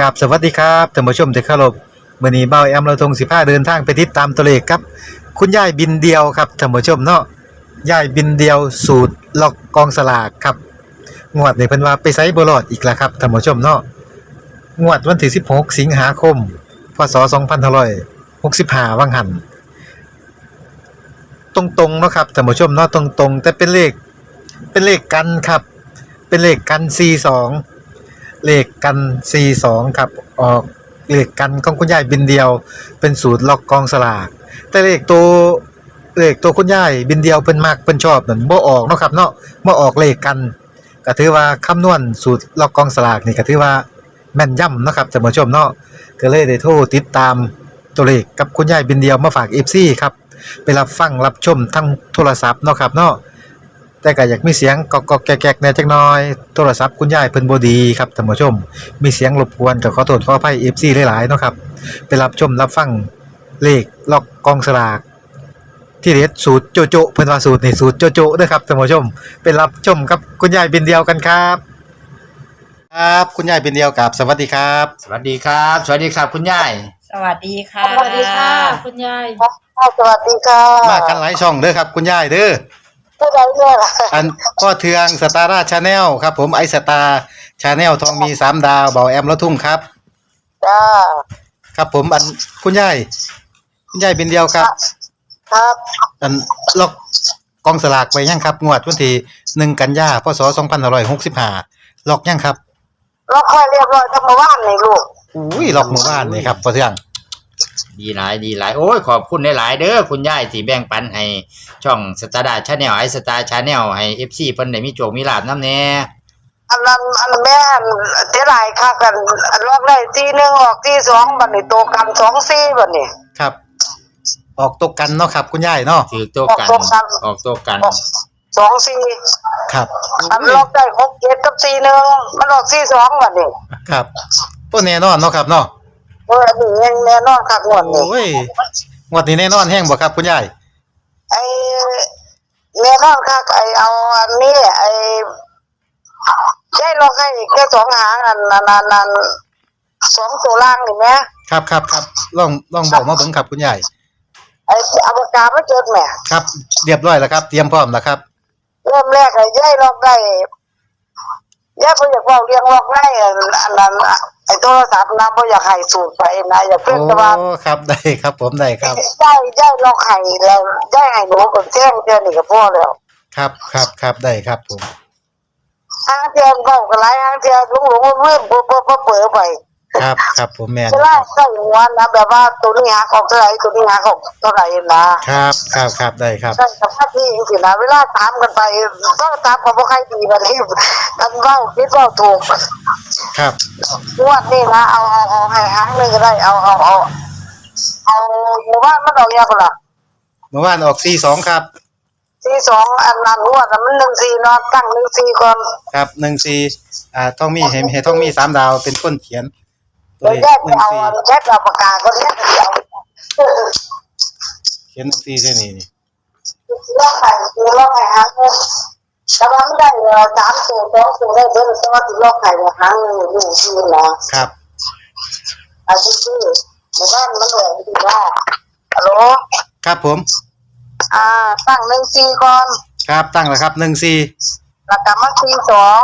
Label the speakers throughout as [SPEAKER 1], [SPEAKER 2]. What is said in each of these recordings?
[SPEAKER 1] กับสวัสดีครับท่านผู้ชมที่เคารพมื้อนี้เบ้าแอมเราทง15เดินทางไปติดตามตัวเลขครับ คุณยายบินเดียวครับท่านผู้ชมเนาะยายบินเดียวสูตรล็อกกองสลากครับ งวดนี้เพิ่นว่าไปไสบ่รอดอีกแล้วครับท่านผู้ชมเนาะงวดวันที่ 16 สิงหาคม พศ 2565วังหันตรงๆเนาะครับท่านผู้ชมเนาะตรงๆ แต่เป็นเลขเป็นเลขกันครับ เป็นเลขกัน 42 เลขกัน42ครับ ออกเลขกันของคุณยายบินเดียว เป็นสูตรล็อกกองสลาก แต่เลขตัวเลขตัวคุณยายบินเดียวเพิ่นมักเพิ่นชอบนั่นบ่ออกเนาะครับเนาะบ่ออกเลขกันก็ถือว่าคำนวณสูตรล็อกกองสลากนี่ก็ถือว่าแม่นยำเนาะครับท่านผู้ชมเนาะก็เลยได้โทรติดตามตัวเลขกับคุณยายบินเดียวมาฝาก FC ครับไปรับฟังรับชมทั้งโทรศัพท์เนาะครับเนาะ แต่ก็อยากมีเสียงกอกๆแกกๆแหน่จักหน่อย โทรศัพท์คุณยายเพิ่นบ่ดีครับท่านผู้ชม มีเสียงรบกวนก็ขอโทษขออภัย FC หลายๆเนาะครับ ไปรับชมรับฟังเลขล็อกกองสลากที่เด็ดสูตรโจโจเพิ่นว่าสูตรนี่สูตรโจโจเด้อครับท่านผู้ชม ไปรับชมกับคุณยายบินเดียวกันครับ ครับ คุณยายบินเดียวกับสวัสดีครับ
[SPEAKER 2] สวัสดีครับ สวัสดีครับคุณยาย
[SPEAKER 3] สวัสดีค่ะ
[SPEAKER 4] สวัสดีค่ะ คุณยาย
[SPEAKER 5] สวัสดีค่ะ
[SPEAKER 1] มากันหลายช่องเด้อครับ คุณยายเด้อ
[SPEAKER 5] ผู้ใดเนี่ยล่ะ
[SPEAKER 1] อันก็เทืองสตาร์ราชาแนลครับ ผมไอสตาร์ชาแนลทองมีสามดาวเบาแอมละทุ่งครับ
[SPEAKER 5] จ้า
[SPEAKER 1] ครับผมอันคุณยายคุณยายเป็นเดียวครับ
[SPEAKER 5] ครับ
[SPEAKER 1] อันล็อกกองสลากไว้ยังครับงวดวันที่หนึ่งกันยาพศสองพันห้าร้อยหกสิบห้าล็อกยังครับ
[SPEAKER 5] เราค่อยเรียบร้อยทั้งเมื่อวานนี่ลูก
[SPEAKER 1] อุ้ยล็อกหมู่บ้านนี่ครับพอเทือง
[SPEAKER 2] ดีหลายดีหลายโอ้ยขอบคุณหลายๆเด้อคุณยายที่แบ่งปันให้ช่องสตาร์ดาชาแนลไอสตาร์ชาแนลให้เอฟซีเพิ่นได้มีโจกมีลาบน้ำแน่
[SPEAKER 5] อันนั้นอันแม่อันเท่าไหรค่ะกันอันรอบได้ทีหนึ่งออกที่สองบัดนี้โตกันสองสี่บัดนี้
[SPEAKER 1] ครับ ออกตกกันเนาะครับ คุณยายเนาะ
[SPEAKER 2] ถือตัวกัน
[SPEAKER 5] ออกตัวกัน
[SPEAKER 2] ออกตัวกัน
[SPEAKER 5] ออกสองสี่
[SPEAKER 1] ครับ
[SPEAKER 5] อันรอบได้หกเจ็ดกับสี่หนึ่งมันออกสี่สองบัดนี้
[SPEAKER 1] ครับตัวแน่นอนเนาะครับเนาะ
[SPEAKER 5] เอออันนี้ยังแน่นอนค่ะงวดนี้
[SPEAKER 1] โอ้ยงวดนี้แน่นอนแห้งบ่ครับ คุณยาย
[SPEAKER 5] ไอ้แน่นอนค่ะไอ้เอาอันนี้ไอ้ใช่ลองให้แค่สองหางอันอันอันอันสองตัวล่างนี่ไหม
[SPEAKER 1] ครับครับครับลองลองบอกมาเบิ่งครับคุณยาย
[SPEAKER 5] ไอ้อวกาศไม่เจอแหม่
[SPEAKER 1] ครับ เรียบร้อยแล้วครับ เตรียมพร้อมแล้วครับ
[SPEAKER 5] เริ่มแรกไอ้ย่ายลองได้ย่ายเพิ่งอยากบอกเรียงลองได้อันอันนั้น ไอ้โทรศัพท์นะเพิ่งอยากให้สูตรไปนะอยากเพิ่งแต่ว่า
[SPEAKER 1] โอ้ครับได้ครับผมได้ครับ
[SPEAKER 5] ย่ายย่ายลองให้แล้วย่ายให้หนูกับแจ้งเจ้านี่กับพ่อแล้ว
[SPEAKER 1] ครับครับครับได้ครับผม
[SPEAKER 5] ทางเทียนบอกกันไรทางเทียนลุงหลงเรื่องปุ๊บปุ๊บปุ๊บเปิดไป
[SPEAKER 1] ครับ ครับผมแม่น
[SPEAKER 5] จะไล่ใส่หัวนะแบบว่าตัวนี้หักออกเท่าไหร่ตัวนี้หักออกเท่าไหร่นะครับ
[SPEAKER 1] ครับครับได้ครับ
[SPEAKER 5] ใช่กับหน้าที่จริงๆนะเวลาถามกันไปก็ถามกับพวกใครดีมาเลยกันเว่าคิดเว่าถูก
[SPEAKER 1] ครับ
[SPEAKER 5] งวดนี่นะเอาเอาเอาให้หางหนึ่งก็ได้เอาเอาเอาเอาหมู่บ้านมันดอกยาคนละ
[SPEAKER 1] เมื่อวานออก42ครับ
[SPEAKER 5] สี่สองอันนั้นงวดน่ะมันหนึ่งสี่นอนตั้งหนึ่งสี่ก่อน
[SPEAKER 1] ครับ14อ่าต้องมีให้ให้ต้องมีสามดาวเป็นคนเขียน ตัว
[SPEAKER 5] แล้ว
[SPEAKER 1] เลข
[SPEAKER 5] แยกไปเอาอันแยกเอาปากกาก็แยกไปเอา
[SPEAKER 1] 14เขียน14ใช่นี่นี่
[SPEAKER 5] ลอกไข่คือลอกไข่หางหนึ่งแต่ว่าไม่ได้เออสามตัวสองตัวได้เบิ้ลแต่ว่าติดลอกไข่เนี่ยหางหนึ่งอยู่ที่นะครับ อาชีพที่หมู่บ้านมันเหลือที่ว่าฮัลโหล
[SPEAKER 1] ครับผม
[SPEAKER 5] อ่าตั้งหนึ่งสี่ก่อน
[SPEAKER 1] ครับตั้งแล้วครับ14
[SPEAKER 5] แล้วก็มาสี่สอง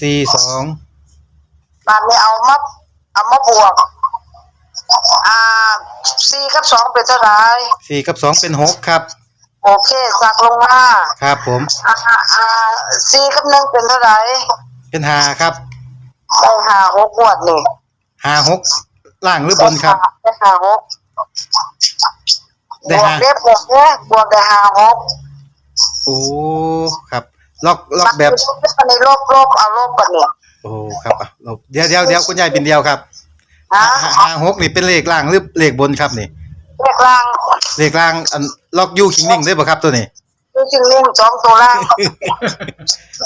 [SPEAKER 1] 42
[SPEAKER 5] ตอนนี้เอามา เอามาบวก อ่าสี่กับสองเป็นเท่าไหร่
[SPEAKER 1] 4กับ2เป็น6ครับ
[SPEAKER 5] โอเคสักลงมา
[SPEAKER 1] ครับผม
[SPEAKER 5] อ่าอ่าสี่กับหนึ่งเป็นเท่าไหร่
[SPEAKER 1] เป็น5ครับ
[SPEAKER 5] ได้ห้าหกงวดนี่
[SPEAKER 1] 5 6ล่างหรือบนครับ
[SPEAKER 5] ได้ห้าหก
[SPEAKER 1] ได้
[SPEAKER 5] บวก
[SPEAKER 1] ห้า
[SPEAKER 5] เรียบบวกเนี่ยบวกได้ห้าหก
[SPEAKER 1] โอ้ครับ ล็อกล็อกแบบ
[SPEAKER 5] มันในลบลบเอาลบกันเนี่ย
[SPEAKER 1] โอ้ครับอะลบเดี๋ยวเดี๋ยวเดี๋ยวคุณยายเป็นเดียวครับ
[SPEAKER 5] ฮะ
[SPEAKER 1] ห้าห้าหกนี่เป็นเลขล่างหรือเลขบนครับนี่
[SPEAKER 5] เลขล่าง
[SPEAKER 1] เลขล่างอันล็อกยูคิงนิ่งได้ป่ะครับตัวนี้
[SPEAKER 5] คือจึงเล่นสองตัวล่าง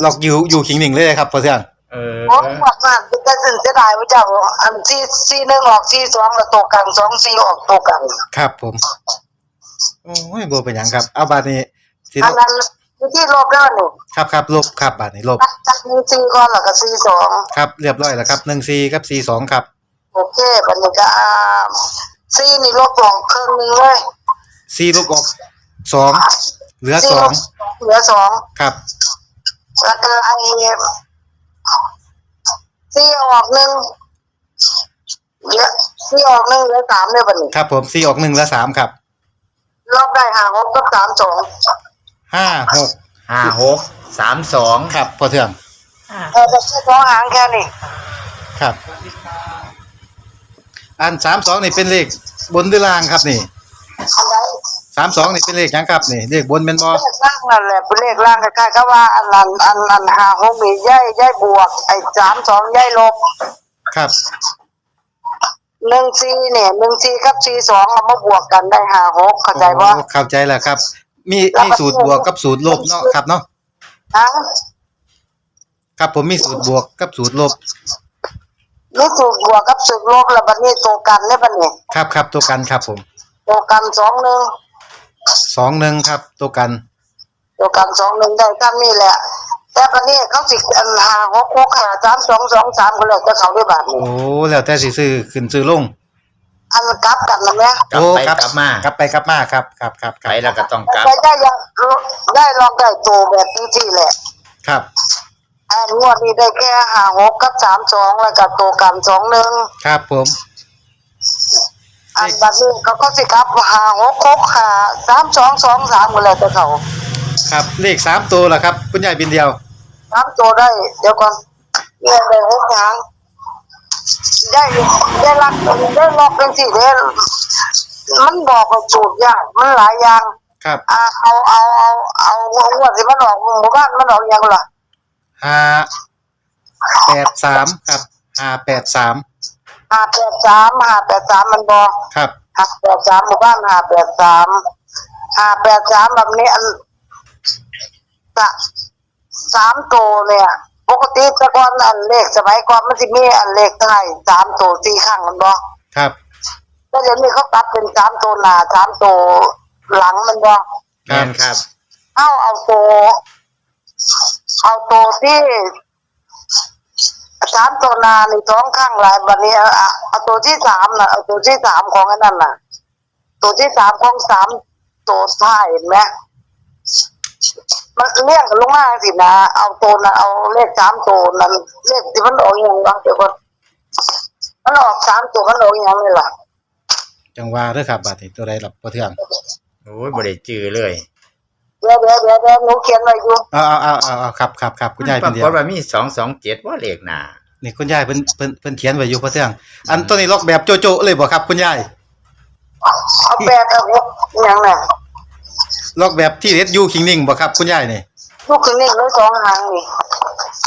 [SPEAKER 1] ล็อกยูยูคิงนิ่งเลยครับพ่อเทือง
[SPEAKER 2] เออ
[SPEAKER 5] โอ้ยหมดมันเป็นแต่สินเสียดายว่าเจ้าอันที่สี่หนึ่งออกสี่สองแล้วตกกันสองสี่ออกตกกัน
[SPEAKER 1] ครับผมโอ้ยโบเป็นหยังครับ เอาบาทนี้ที่
[SPEAKER 5] อันนั้นอยู่ที่ลบแล้วนี่
[SPEAKER 1] ครับครับลบครับบาทนี้ลบ
[SPEAKER 5] จากหนึ่งสี่ก่อนแล้วก็สี่สอง
[SPEAKER 1] ครับเรียบร้อยแล้วครับหนึ่งซีกับซีสองครับ
[SPEAKER 5] โอเคบันนี้ก็อ่าซีนี่ลดลงครึ่งหนึงเลย
[SPEAKER 1] สี่ลบออกสองเหลือ
[SPEAKER 5] ซี
[SPEAKER 1] สอ
[SPEAKER 5] ล
[SPEAKER 1] ง
[SPEAKER 5] ดเหลือสอง
[SPEAKER 1] ครับ
[SPEAKER 5] แล้วก็ไอ้ซีออกหนึ่งเหลือซีออกหนึ่งเหลือสามเลยบันนี้
[SPEAKER 1] ครับผมสี่ออกหนึ่งเหลือสามครับ
[SPEAKER 5] ลบได้ห้าหกกับสามสอง
[SPEAKER 1] ห้าหก
[SPEAKER 2] ห้าหกสามสอง
[SPEAKER 1] ครับพอเทือง
[SPEAKER 5] เออแต่แค่สองหางแค่นี้
[SPEAKER 1] ครับ อันสามสองนี่เป็นเลขบนหรือล่างครับนี่
[SPEAKER 5] อันไหน
[SPEAKER 1] สามสองนี่เป็นเลขหยังครับนี่เลขบนเป็นบอ
[SPEAKER 5] เลขล่างนั่นแหละเป็นเลขล่างคล้ายๆก็ว่าอันนั้นอันอันห้าหกมีย่ายย่ายบวกไอ้สามสองย่ายลบ
[SPEAKER 1] ครับ
[SPEAKER 5] หนึ่งซีเนี่ยหนึ่งซีกับซีสองเอามาบวกกันได้ห้าหกเข้าใจว่า
[SPEAKER 1] โอ้เข้าใจแล้วครับ มีมีสูตรบวกกับสูตรลบเนาะครับเนาะ
[SPEAKER 5] ฮะ
[SPEAKER 1] ครับผมมีสูตรบวกกับสูตรลบ
[SPEAKER 5] นี่สูตรบวกกับสูตรลบแล้วบัดนี้ตัวกันเนี่ยบัดนี้
[SPEAKER 1] ครับครับตัวกันครับผม
[SPEAKER 5] ตัวกันสองหนึ่ง
[SPEAKER 1] สองหนึ่งครับ ตัวกัน
[SPEAKER 5] ตัวกันสองหนึ่งได้ตามนี่แหละ แต่บัดนี้เขาสิอันห้าหกหกห้าสามสองสองสามก็เลยจะเขาได้บาทนี่
[SPEAKER 1] โอ้แล้วแต่สิซื้อขึ้นซื้อลง
[SPEAKER 5] อันกลับกันนะแม่
[SPEAKER 2] กลับ
[SPEAKER 1] โอ้
[SPEAKER 2] ไป
[SPEAKER 1] ครับ
[SPEAKER 2] กลับมาก
[SPEAKER 1] ลับไปกลับมาครับครับครับค
[SPEAKER 2] ไป
[SPEAKER 1] รับ
[SPEAKER 2] แล้วก็ต้องกลับ
[SPEAKER 5] ได้ได้ยังได้ลองได้ตัวแบบนี้ที่แหละ
[SPEAKER 1] ครับ
[SPEAKER 5] อันงวดนี้ได้แค่ห้าหกกับสามสองแล้วก็ตัวกันสองหนึ่ง
[SPEAKER 1] ครับผม
[SPEAKER 5] อันบัดนี้เขาก็สิครับห้าหกหกห้าสามสองสองสามก็เลยจะเขา
[SPEAKER 1] ครับเลขสามตัวละครับคุณยายบินเดียว
[SPEAKER 5] สามตัวได้ เดี๋ยวก่อนเนี่ยได้หกหางได้ได้รักได้ล็อกเป็นสี่เด้มันบอกว่าสูตรยากมันหลายอย่าง
[SPEAKER 1] ครับ
[SPEAKER 5] อ่าเอาเอาเอาเอางวดที่มันออกหมู่บ้านมันออกยังล่ะ
[SPEAKER 1] ห้าแปดสามครับห้าแปดสาม
[SPEAKER 5] ห้าแปดสามห้าแปดสามมันบอก
[SPEAKER 1] ครับ
[SPEAKER 5] ห้าแปดสามหมู่บ้านห้าแปดสามห้าแปดสามแบบนี้อันสะสามตัวเนี่ย ปกติแต่ก่อนอันเลขสมัยก่อนมันสิมีอันเลขไทยสามตัวสี่ข้างมันบอก
[SPEAKER 1] ครับ
[SPEAKER 5] แต่เดี๋ยวนี้เขาตัดเป็นสามตัวหน้าสามตัวหลังมันบอก
[SPEAKER 2] แม่นครับ
[SPEAKER 5] เอาเอาตัว เอาตัวที่สามตัวหนานี่ท้องข้างหลายบัดนี้เอาเอาเอาตัวที่สามน่ะเอาตัวที่สามของอันนั้นน่ะ ตัวที่สามของสามตัวท้ายเห็นไหมมันเรียกกันลงมาสินะเอาตัวนะเอาเลขสามตัวนั้นเลขที่มันออกอย่างบางเดี๋ยวก่อนมันออกสามตัวมันออกอย่างนี้ล่ะ
[SPEAKER 1] จังหวะเด้อครับบาดนี้ตัวใดหลับพอเทือง
[SPEAKER 2] โอ้ยบ่ได้จื้อเลย
[SPEAKER 5] เดี๋ยวเดี๋ยวเดี๋ยวเดี๋ยวหนูเขียนไว้อยู่
[SPEAKER 1] เอาเอาเอาเอาเอาครับครับครับคุณยาย
[SPEAKER 2] ป
[SPEAKER 1] บิ
[SPEAKER 2] ราน
[SPEAKER 1] เดี
[SPEAKER 2] ก
[SPEAKER 1] ยว
[SPEAKER 2] ฏว่ามีสองสองเจ็ดว่าเลขหน้า
[SPEAKER 1] นี่คุณยายเพิ่นเพิ่นเพิ่นเขียนไว้อยู่พอเทืองอันตัวนี้ล็อกแบบโจโจเลยบ่ครับคุณยาย
[SPEAKER 5] เอาแปดเอาหกอย่างน่ะ
[SPEAKER 1] ล็อกแบบที่เล็ดยูคิงนิ่งบ่ครับคุณยายนี่
[SPEAKER 5] ลูกคือนิ่งเลยสองหางนี่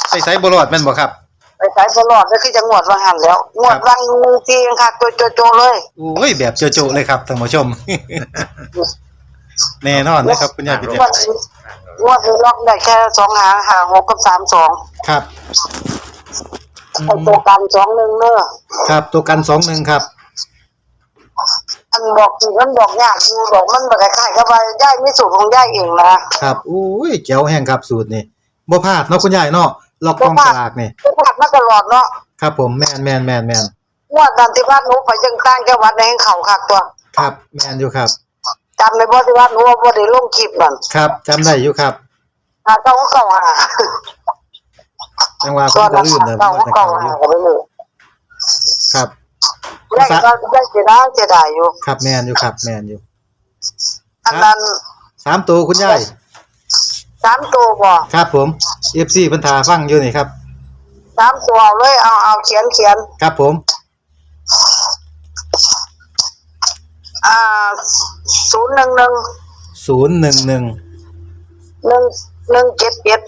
[SPEAKER 1] ไปใช้บ่รอดแม่นบ่ครับ
[SPEAKER 5] ไปสายตลอดก็คือจะงวดวางหันแล้วงวดวางมือทีค่ะตัวโจโจเลย
[SPEAKER 1] โอ้ยแบบโจโจเลยครับท่านผู้ชม แน่นอนนะครับคุณยายบินเดี
[SPEAKER 5] ง
[SPEAKER 1] ยว
[SPEAKER 5] วดนี้งวดนี้ล็อกได้แค่สองหางหางหกกับสามสอง
[SPEAKER 1] ครับ
[SPEAKER 5] ไอตัวกันสองหนึ่งเนอะ
[SPEAKER 1] ครับตัวกันสองหนึ่งครับ
[SPEAKER 5] อันบอกสิมันบอกยากอยู่บอกมันแบบคล้ายๆกับว่าย่ายมีสูตรของย่ายเองนะครับ
[SPEAKER 1] อุ้ยเจ๋วแห้งครับสูตรนี่บ่พลาดเนาะคุณยายเนาะล็อกกองสลากนี่
[SPEAKER 5] ก็ผ่านมาตลอดเนาะ
[SPEAKER 1] ครับ ผมแมนแมนแมนแมน
[SPEAKER 5] งวดตอนที่บ้านหนูไปยังตั้งจังหวัดในแห่งเขาคักตัว
[SPEAKER 1] ครับแมนอยู่ครับ
[SPEAKER 5] จำในบ่ที่บ้านหนูว่าบ่ได้ลงคลิปนั่น
[SPEAKER 1] ครับจำได้อยู่ครับ
[SPEAKER 5] หาเก้าเก้าหา
[SPEAKER 1] จังหวะผ
[SPEAKER 5] ต
[SPEAKER 1] ม
[SPEAKER 5] อน
[SPEAKER 1] ก็
[SPEAKER 5] นั้น
[SPEAKER 1] ลืมเลย
[SPEAKER 5] เก้า
[SPEAKER 1] ว่าแต่
[SPEAKER 5] เก้า
[SPEAKER 1] เก่าอ
[SPEAKER 5] หา
[SPEAKER 1] ยู่
[SPEAKER 5] ก็ไปเลย
[SPEAKER 1] ครับ
[SPEAKER 5] ย่ายก็ย่ายเสียดายเสียดายอยู่
[SPEAKER 1] ครับแมนอยู่ครับ แมนอยู่
[SPEAKER 5] อันนั้น
[SPEAKER 1] สามตัวคุณยาย
[SPEAKER 5] สามตัวบ่
[SPEAKER 1] ครับผม FC เพิ่นทาฟังอยู่นี่ครับ
[SPEAKER 5] สามตัวเอาเลยเอาเอาเขียนเขียน
[SPEAKER 1] ครับผม
[SPEAKER 5] อ่าศูนย์หนึ่งหนึ่ง
[SPEAKER 1] ศูนย์หนึ่งหนึ่ง
[SPEAKER 5] หนึ่งหนึ่งเจ็ดเจ็ด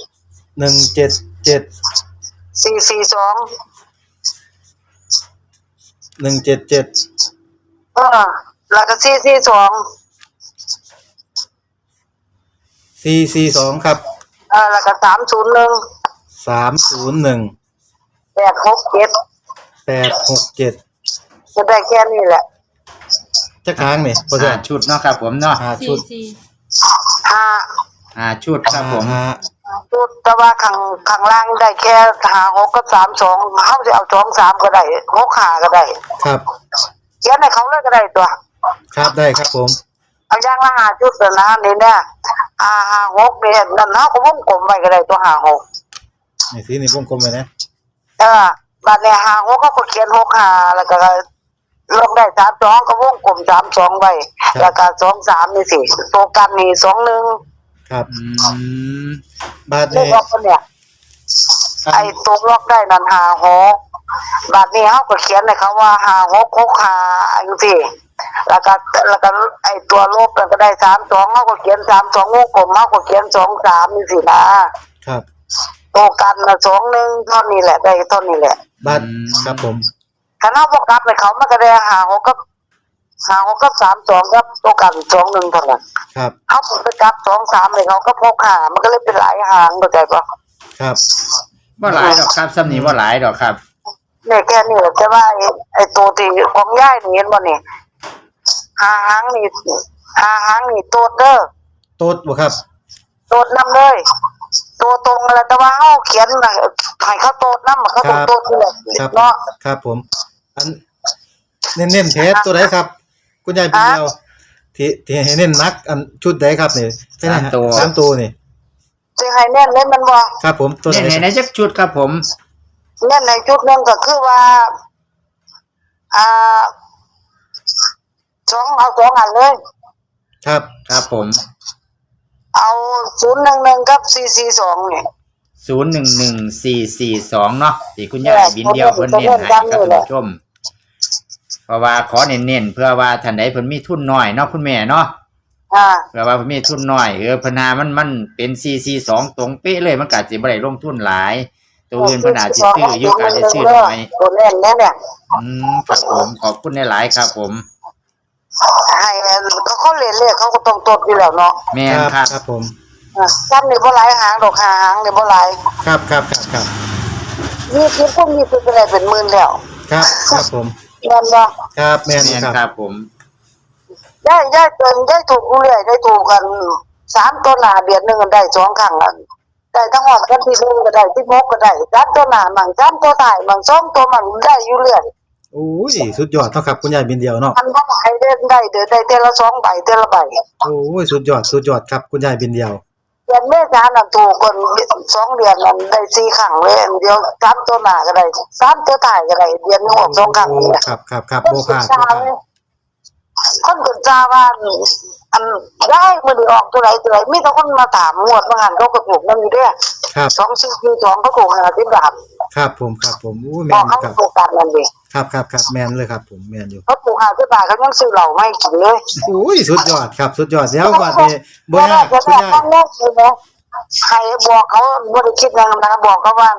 [SPEAKER 1] หนึ่งเจ็ดเจ็ด
[SPEAKER 5] สี่สี่สอง
[SPEAKER 1] หนึ่งเจ็ดเจ็ด
[SPEAKER 5] เออแล้วก็สี่สี่สอง
[SPEAKER 1] สี่สี่สองครับ
[SPEAKER 5] เออแล้วก็สามศูนย์หนึ่ง
[SPEAKER 1] สามศูนย์หนึ่ง
[SPEAKER 5] แปดหกเจ็ด
[SPEAKER 1] แปดหกเจ็ด
[SPEAKER 5] จะได้แค่นี้แหละ
[SPEAKER 1] จะค้างนี่พอจะ
[SPEAKER 2] ห้าชุดเนาะครับผมเนาะ
[SPEAKER 1] หา
[SPEAKER 3] สี่
[SPEAKER 1] ชุด
[SPEAKER 3] สี่
[SPEAKER 5] ห้า
[SPEAKER 2] ห้าชุดครับผม
[SPEAKER 1] ห้า
[SPEAKER 5] จุดแต่ว่าข้างข้างล่างได้แค่หาหกกับสามสองเขาจะเอาสองสามก็ได้หกหาก็ได้
[SPEAKER 1] ครับ
[SPEAKER 5] เขียนให้เขาเลยก็ได้ตัว
[SPEAKER 1] ครับได้ครับผม
[SPEAKER 5] เอาอย่างละหาจุดแต่นะนี่เนี่ยหาหาหกเนี่ยนั่นเขาก็วงกลมไว้ก็ได้ตัวหาหก
[SPEAKER 1] นี่สีนี่วงกลมไปนะ
[SPEAKER 5] เออบัดเนี่ยหาหกเขาก็เขียนหกหาแล้วก็ ลงได้สามสองก็วงกลมสามสองไว้แล้วก็สองสามนี่สิตัวกันนี่สองหนึ่ง
[SPEAKER 1] ครับ
[SPEAKER 2] อืม
[SPEAKER 1] บาท
[SPEAKER 5] เล
[SPEAKER 1] นี่
[SPEAKER 5] ขล็อกคนเนี่ยไอ้ตัวล็อกได้นั่นหาหกบัดนี้เขาก็เขียนให้เขาว่าหาหกหกหาอันสิแล้วก็แล้วก็ไอ้ตัวลบแล้วก็ได้สามสองเขาก็เขียนสามสองวงกลมเขาก็เขียนสองสามนี่สินะครับตัวกันนะสองหนึ่งเท่านี้แหละได้เท่านี้แหละ
[SPEAKER 1] บาทครับผม
[SPEAKER 5] คณะพวกกลับไปเขามันก็ได้หาหกกับหาหกกับสามสองกับตัวกันสองหนึ่งเท่านั้น
[SPEAKER 1] ครับ
[SPEAKER 5] เขาไปกลับสองสามเลยเขาก็พกหามันก็เลยเป็นหลายหางเข้าใจปะ
[SPEAKER 1] ครับ
[SPEAKER 2] บ่หลายดอกครับซ้ำนี้บ่หลายดอกครับ
[SPEAKER 5] เนี่ยแค่นี้แหละแต่ว่าไอ้ไอ้ตัวที่ของย่ายนี่เห็นบ่นี่หาหางนี่หาหางนี่โตดเด้อ
[SPEAKER 1] โต๊ดบ่ครับ
[SPEAKER 5] โตดนำเลย ตัวตรงแล้วแต่ว่าเฮาเขียนน่ะให้เขาโตดนำเขาต้องโตดนี่แหละ
[SPEAKER 1] ครับ
[SPEAKER 5] เนาะ
[SPEAKER 1] ครับผม อันเน้นๆเทสตัวไหนครับ คุณยายเป็นเดียวที่ที่ให้เน้นนัก อันชุดไหนครับนี่ใช่ไหมฮะ
[SPEAKER 2] สามตัว
[SPEAKER 1] สามตัวนี่
[SPEAKER 5] สิให้แน่นเล่นมันบ่
[SPEAKER 1] ครับผมตัวไหน
[SPEAKER 2] นี่
[SPEAKER 1] ค
[SPEAKER 2] ใน
[SPEAKER 1] รับ
[SPEAKER 2] ในจักชุดครับผม
[SPEAKER 5] แน่นในจุดหนึงก็คือว่าอ่าสองเอาสองอันเลย
[SPEAKER 1] ครับ
[SPEAKER 2] ครับผม
[SPEAKER 5] เอา011กับ442นี่
[SPEAKER 2] ศูนย์หนึ่งหนึ่งสี่สี่สองเนาะที่คุณยายบินเดียวเพิ่นเน้นให้ครับท่านผู้ชม เพราะว่าขอเน้นๆเพื่อว่าท่านใดเพิ่นมีทุนน้อยเนาะคุณแม่เนาะ
[SPEAKER 5] อ่า
[SPEAKER 2] เพื่อว่าเพิ่นมีทุนน้อยเออเพนหามันมันเป็นสี่สี่สองตรงเป๊ะเลยมันก็อาจสิบ่ได้ลงทุนหลาย ตัวอื่นเพิ่นอาจสิซื้ออยู่ก็อาจจะซื้อน้อย
[SPEAKER 5] ตัวแน่นแน่เนี่ย
[SPEAKER 2] อืมครับผมขอบคุณหลายๆครับผม
[SPEAKER 5] ให้เขาเขาเรียนเลขเขาก็ต้องตดอยู่แล้วเนาะ
[SPEAKER 2] แม่นครับ
[SPEAKER 1] ครับผม
[SPEAKER 5] อะ ซ้ำนี่บ่หลายหางดอกหาหางนี่บ่หลาย
[SPEAKER 1] ครับครับครับครับ
[SPEAKER 5] ยี่สิบพวกนี้เป็นไปได้เป็นหมื่นแล้ว
[SPEAKER 1] ครับครับผม
[SPEAKER 5] แม่นบ่
[SPEAKER 1] ครับแม่น
[SPEAKER 2] แม่น
[SPEAKER 1] ครับ
[SPEAKER 2] ครับผม
[SPEAKER 5] ได้ได้เกินได้ถูกกูเรื่อยได้ถูกกันสามตัวหน้าเดือนหนึงก็ได้สองครั้งแล้วได้ทั้งหมดกันที่หนึงก็ได้ที่หกก็ได้สามตัวหน้ามั่งสามตัวท้ายมั่งสองตัวมั่งได้อยู่เรื่อย
[SPEAKER 1] โอ้ยสุดยอดเนาะครับคุณยายบินเดียวเนาะ
[SPEAKER 5] มันบ่ให้ได้ได้เดือนได้เดือนละสองใบเดือนละใบ
[SPEAKER 1] โอ้ยสุดยอดสุดยอดครับคุณยายบินเดียว
[SPEAKER 5] เดือนเมษายนน่ะถูกคนสองเดือนนั้นได้สี่ครั้งเลยอันเดียวสามตัวหน้าก็ได้สามตัวท้ายก็ได้เดือนหนึงออกสองครั้ง
[SPEAKER 1] โอ้
[SPEAKER 5] นี่แหละ
[SPEAKER 1] ครับครับครับ
[SPEAKER 5] คน
[SPEAKER 1] โบ
[SPEAKER 5] กุ
[SPEAKER 1] พลาด
[SPEAKER 5] จา
[SPEAKER 1] โบพลาด
[SPEAKER 5] เลย คนกุจาว่าอันได้มือดีออกตัวไหนตัวไหนมีแต่คนมาถามงวดบางหันเขาก็ถูกนั่นอยู่ด้วย
[SPEAKER 1] ครับ
[SPEAKER 5] สองสี่สี่สองเขาถูกห้าสิบบาท
[SPEAKER 1] ครับผมครับผมโอ้ย
[SPEAKER 5] บ
[SPEAKER 1] แม่
[SPEAKER 5] อก
[SPEAKER 1] น
[SPEAKER 5] เขา
[SPEAKER 1] ครับ
[SPEAKER 5] ถูกกันนั่นดิ
[SPEAKER 1] ครับครับครับแม่นเลยครับ ผมแม่นอยู่
[SPEAKER 5] เขาถูกห้าสิบบาทเขายังซื้อเหล้าไม่กินเลย
[SPEAKER 1] โอ้ยสุดยอดครับสุดยอดเดี๋ยวบัดนี้บ่
[SPEAKER 5] แล้
[SPEAKER 1] ยาวก
[SPEAKER 5] ก็
[SPEAKER 1] คุณ
[SPEAKER 5] แม่
[SPEAKER 1] ยาย
[SPEAKER 5] ต้องเลิกเลยนะใครบอกเขาไม่ได้คิดยังนะบอกเขาว่า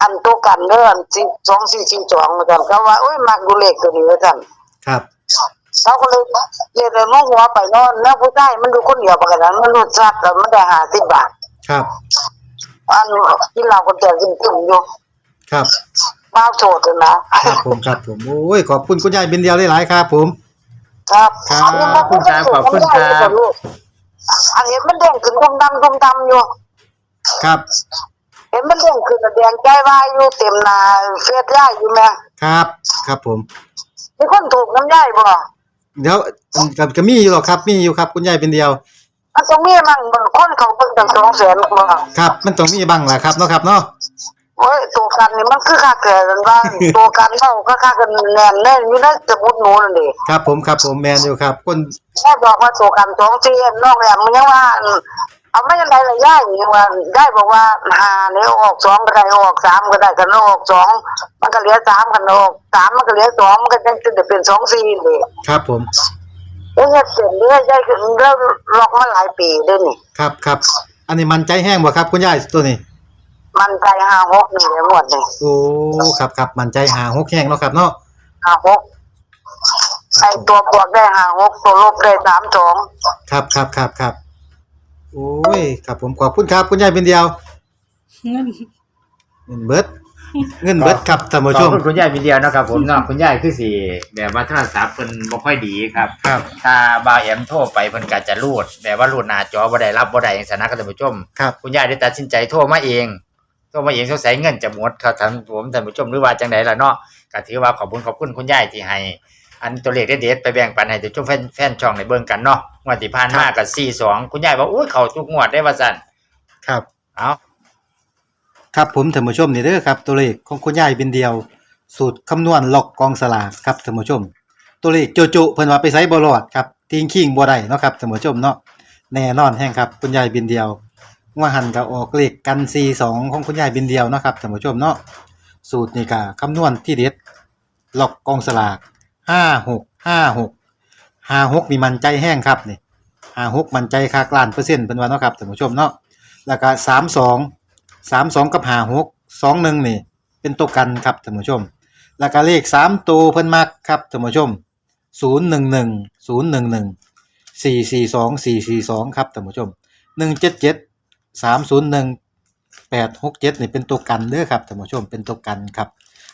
[SPEAKER 5] อันตัวกันเด้ออันสี่สองสี่สี่สองเหมือนกันเขาว่าโอ้ยมักดูเลขตัวนี้เหมือนกัน
[SPEAKER 1] ครับ
[SPEAKER 5] เขาก็เลยเรียนเลยน้องหัวไปนอนแล้วผู้ชายมันดูคนเดียวปกันนั้นมันรู้จักแต่มันได้หาสิบบาท
[SPEAKER 1] ครับ
[SPEAKER 5] อันที่เราคนแก่กินตึ้งอยู่
[SPEAKER 1] ครับ
[SPEAKER 5] มาโสดเลยนะครับ
[SPEAKER 1] ผมครับผมโอ้ยขอบคุณคุณยายบินเดียวหลายๆครับผม
[SPEAKER 5] ครับ
[SPEAKER 1] ครับ
[SPEAKER 5] อันนี้มัน
[SPEAKER 2] ขอบคุณครับขอบคุณครับ
[SPEAKER 5] อันเห็นมันแดงขึ้นดำดำดำดำอยู่
[SPEAKER 1] ครับ
[SPEAKER 5] เห็นมันแดงขึ้นแดงใจวายอยู่เต็มหนาเฟียดย่ายอยู่แม่
[SPEAKER 1] ครับ ครับผม
[SPEAKER 5] มีคนถูกน้ำย่ายบ่
[SPEAKER 1] เดี๋ยวอันก็ก็มีอยู่หรอกครับมีอยู่ครับ คุณยายบินเดียว
[SPEAKER 5] มันต้องมีมั่งบางคนเขาเบิ่งตั้งสองแสนบ่
[SPEAKER 1] ครับ มันต้องมีบ้างแหละครับเนาะครับเนาะ
[SPEAKER 5] โอ้ยตัวกันนี่มันคือค่าเกิดกันบ้างตัวกันเท่าก็ค่ากันแน่นแน่นอยู่ในสมุดหนูนั่นดิ
[SPEAKER 1] ครับผมครับผมแมนอยู่ครับคน
[SPEAKER 5] แม่บอกว่าตัวกันสองที่นอกแหลมมันยังว่า เอาไม่ยังไงละย่ายยังว่าได้บอกว่าหาเนี่ยออกสองก็ได้ออกสามก็ได้กันออกสองมันก็เหลือสามกันออกสามมันก็เหลือสองมันก็จะจะเป็นสองสี่เลย
[SPEAKER 1] ครับผม
[SPEAKER 5] เอ้ยเสร็จเนี่ยย่ายก็เริ่มล็อกมาหลายปีด้วยนี่
[SPEAKER 1] ครับครับอันนี้มันใจแห้งบ่ครับ คุณยายตัวนี้
[SPEAKER 5] มันใจห้าหกนี่เลยหมดนี่
[SPEAKER 1] โอ้ครับครับมันใจหาหกแห้งเนาะครับเนาะ
[SPEAKER 5] ห้าหกไอตัวบวกได้ห้าหกตัวลบได้สามสอง
[SPEAKER 1] ครับครับครับครับ โอ้ยครับผมขอบคุณครับ คุณยายบินเดียวเงินเบิดเงินเบิดครับท่านผู้
[SPEAKER 2] ข
[SPEAKER 1] ช
[SPEAKER 2] อบ
[SPEAKER 1] ม
[SPEAKER 2] คุณคุณยายวินเดียวนะครับผมเนาะคุณยายคือสิแบบว่าโทรศัพท์เพิ่นบ่ค่อยดีครับ
[SPEAKER 1] ครับ
[SPEAKER 2] ถ้าบ่าวแอมโทรไปเพิ่นก็จะรูดแบบว่ารูดหน้าจอบ่ได้รับบ่ได้จังซั่นนะครับท่านผู้ชม
[SPEAKER 1] ครับ
[SPEAKER 2] คุณยายได้ตัดสินใจโทรมาเองโทรมาเองสงสัยเงินจะหมดครับท่านผมท่านผู้ชมหรือว่าจังไดล่ะเนาะก็ถือว่าขอบคุณขอบคุณคุณยายที่ให้ อันตัวเลขเด็ดๆไปแบ่งปันให้ท่านผู้ชมแฟนแฟนช่องในเบิ่งกันเนาะ งวดที่ผ่านมาก็42คุณยายว่าอุ้ยเข้าทุกงวดได้ว่าซั่น
[SPEAKER 1] ครับ
[SPEAKER 2] เอ้า
[SPEAKER 1] ครับผมท่านผู้ชมนี่เด้อครับตัวเลขของคุณยายเป็นเดียว สูตรคำนวณล็อกกองสลากครับท่านผู้ชม ตัวเลขโจโจเพิ่นว่าไปไสบ่รอดครับทิ้งขิงบ่ได้เนาะครับท่านผู้ชมเนาะแน่นอนแฮงครับคุณยายบินเดียวว่าหันก็ออกเลขกัน42ของคุณยายบินเดียวเนาะครับท่านผู้ชมเนาะสูตรนี่ก็คำนวณที่เด็ดล็อกกองสลาก ห้าหกนี่มันใจแห้งครับนี่ห้าหกมันใจคากลานเปอร์เซ็นต์เป็นวันเนาะครับท่านผู้ชมเนาะแล้วก็สามสองสามสองกับห้าหกสองหนึ่งนี่เป็นตัวกันครับท่านผู้ชม แล้วก็เลขสามตัวเพิ่นมากครับท่านผู้ชมศูนย์หนึ่งหนึ่งศูนย์หนึ่งหนึ่งสี่สี่สองสี่สี่สองครับท่านผู้ชมหนึ่งเจ็ดเจ็ดสามศูนย์หนึ่งแปดหกเจ็ดนี่เป็นตัวกันเด้อครับท่านผู้ชมเป็นตัวกันครับ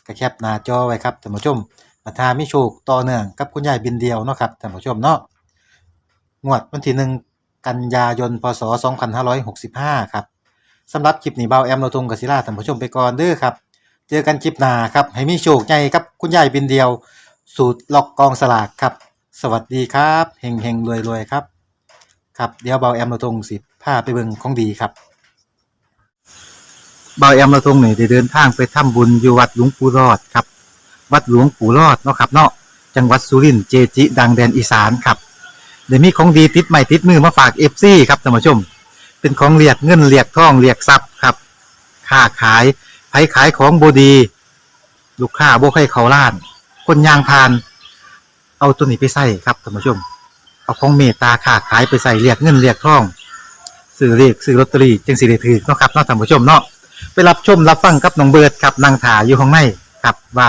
[SPEAKER 1] กระแคบหน้าจอไว้ครับท่านผู้ชม มาทามิโชคต่อเนื่องกับคุณยายบินเดียวเนาะครับท่านผู้ชมเนาะงวดวันที่1กันยายนพศ 2565 ครับสำหรับคลิปนี้เบาแอมเราทงกบศิลาท่านผู้ชมไปก่อนเด้อครับ เจอกันคลิปหน้าครับ ให้มีโชคใหญ่ครับคุณยายบินเดียว สูตรล็อกกองสลากครับ สวัสดีครับเฮงเฮงรวยรวยครับครับเดี๋ยวเบาแอมเราทงสิพาไปเบิ่งของดีครับเบาแอมเราทงเนี่ได้เดินทางไปทำบุญอยู่วัดหลวงปู่รอดครับ วัดหลวงปู่รอดเนาะครับเนาะจังหวัดสุรินทร์เจจิ ดังแดนอีสานครับเดี๋ยวมีของดีติดใหม่ติดมือมาฝากเอฟซีครับท่านผู้ชม เป็นของเรียกเงินเรียกทองเรียกทรัพย์ครับค้าขายไผขายของบดี ลูกค้าบ่ให้เขาล้าน คนยางพาน เอาตัวนี้ไปใส่ครับท่านผู้ชม เอาของเมตตาค้าขายไปใส่เรียกเงินเรียกทองซื้อเรียกซื้อลอตเตอรี่จึงสิได้ถือเนาะครับเนาะท่านผู้ชมเนาะไปรับชมรับฟังกับน้องเบิร์ดครับนางถาอยู่ข้างในครับว่า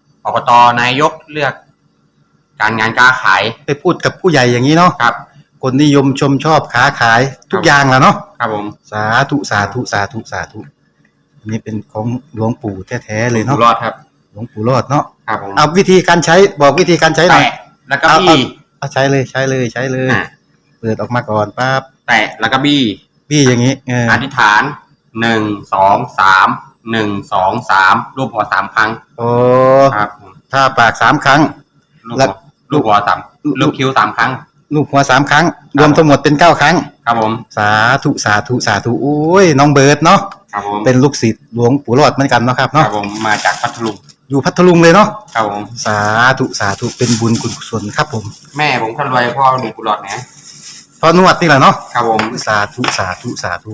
[SPEAKER 3] อบตนายกเลือก การงานการขาย
[SPEAKER 1] ไปพูดกับผู้ใหญ่อย่างนี้เนาะ
[SPEAKER 3] ครับ
[SPEAKER 1] คนนิยมชมชอบค้าขายทุกอย่างแหล้วเนาะ
[SPEAKER 3] ครับผม
[SPEAKER 1] สาธุสาธุสาธุสาธุอันนี้เป็นของหลวงปู่แท้ๆเลย
[SPEAKER 3] อยู่
[SPEAKER 1] เนาะ
[SPEAKER 3] รอดครับ
[SPEAKER 1] หลวงปู่รอดเนาะ
[SPEAKER 3] ครับผม
[SPEAKER 1] เอาวิธีการใช้บอกวิธีการใช้หน่อย
[SPEAKER 3] แตะแล้วก็
[SPEAKER 1] เอา
[SPEAKER 3] บี้
[SPEAKER 1] เอาใช้เลยใช้เลยใช้เลย
[SPEAKER 3] อะ
[SPEAKER 1] เปิดออกมาก่อนปั๊บ
[SPEAKER 3] แตะแล้วก็บี้
[SPEAKER 1] พี่อย่างนี้เออ
[SPEAKER 3] อธิษฐานหนึ่งสองสาม หนึ่งสองสามรูปหัวสามครั้ง
[SPEAKER 1] โอ้
[SPEAKER 3] ครับผม
[SPEAKER 1] ถ้าปากสามครั้ง
[SPEAKER 3] ลูก
[SPEAKER 1] แล้
[SPEAKER 3] หั
[SPEAKER 1] ว
[SPEAKER 3] วลูกหัวสามลูกคิ้วสามครั้ง
[SPEAKER 1] ลูกหัวสามครั้ง รวมทั้งหมดเป็นเก้าครั้ง
[SPEAKER 3] ครับผม
[SPEAKER 1] สาธุสาธุสาธุโอ้ยน้องเบิร์ดเนาะ
[SPEAKER 3] ครับผม
[SPEAKER 1] เป็นลูกศิษย์หลวงปู่รอดเหมือนกันเนาะครับ
[SPEAKER 3] ครั
[SPEAKER 1] เนาะ
[SPEAKER 3] บผมมาจากพัทลุง
[SPEAKER 1] อยู่พัทลุงเลยเนาะ
[SPEAKER 3] ครับผม
[SPEAKER 1] สาธุสาธุเป็นบุญคุณกุศลครับผม
[SPEAKER 3] แม่ผมคนรวยพ่อหนุ่มกุหลาบนะ
[SPEAKER 1] พอนวดนี่แหละเนาะ
[SPEAKER 3] ครับผม
[SPEAKER 1] สาธุสาธุสาธุ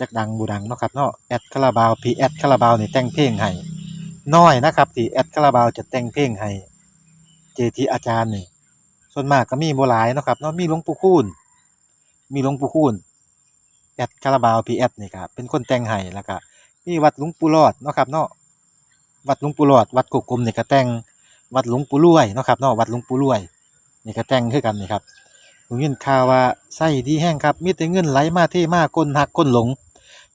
[SPEAKER 1] จักดังบูดังเนาะครับเนาะแอดคาราบาวพีแอดคาราบาวนี่แต่งเพลงให้น้อยนะครับที่แอดคาราบาวจะแต่งเพลงให้เจทีอาจารย์นี่ส่วนมากก็มีโบ่หลายเนาะครับเนาะมีหลวงปู่คูณมีหลวงปู่คูณแอดคาราบาวพีแอดนี่ครับเป็นคนแต่งให้แล้วก็มีวัดหลวงปู่หลอดเนาะครับเนาะวัดหลวงปู่หลอด วัดกุกกลมนี่ก็แต่งวัดหลวงปู่รวยเนาะครับเนาะวัดหลวงปู่รวยนี่ก็แต่งคือกันนี่ครับผมยินข่าวว่าไส้ดีแห้งครับมีแต่เงินไหลมาเทมาก้นหักก้นหลง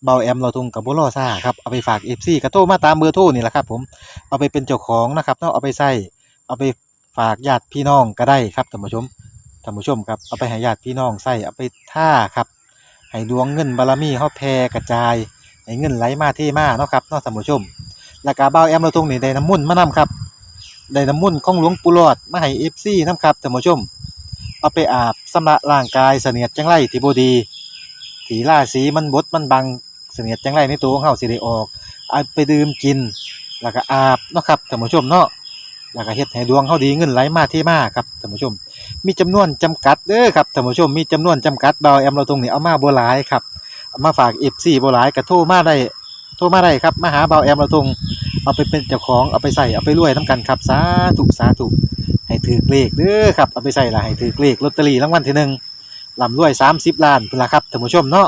[SPEAKER 1] เบาแอมเราทุงกับบ่รอซ่าครับเอาไปฝาก FC กระโทรมาตามเบอร์โทรนี่แหละครับ ผมเอาไปเป็นเจ้าของนะครับเนาะเอาไปใส่เอาไปฝากญาติพี่น้องก็ได้ครับท่านผู้ชมท่านผู้ชมครับเอาไปให้ญาติพี่น้องใส่เอาไปท่าครับให้ดวงเงินบารมีเฮาแผ่กระจายให้เงินไหลมาเทมาเนาะครับเนาะท่านผู้ชมแล้วก็บ่าแอมเราตรงนี้ได้น้ำมุ่นมานํครับได้น้ำมุ่นของหลวงปู่หลอดมาให้ FC นํครับท่านผู้ชม เอาไปอาบสำระร่างกายเสนียดจังไรที่บดีสีราสีมันบดมันบัง เสนียดจังไรในตัวของเฮาสิได้ออกเอาไปดื่มกิน แล้วก็อาบเนาะครับท่านผู้ชมเนาะแล้วก็เฮ็ดให้ดวงเฮาดีเงินไหลมาเทมาครับท่านผู้ชม มีจำนวนจำกัดเด้อครับท่านผู้ชมมีจำนวนจำกัดเบาแอมเราตรงนี้เอามาบ่หลายครับมาฝาก FC บ่หลายก็โทรมาได้โทรมาได้ครับมาหาเบาแอมเราทงเอาไปเป็นเจ้าของเอาไปใส่เอาไปรวยน้ำกันครับสาธุสาธุให้ถือเลขเด้อครับเอาไปใส่ละให้ถือเลขลอตเตอรี่รางวัลที่หนึ่งลำรวยสามสิบล้านพุ่นละครับท่านผู้ชมเนาะ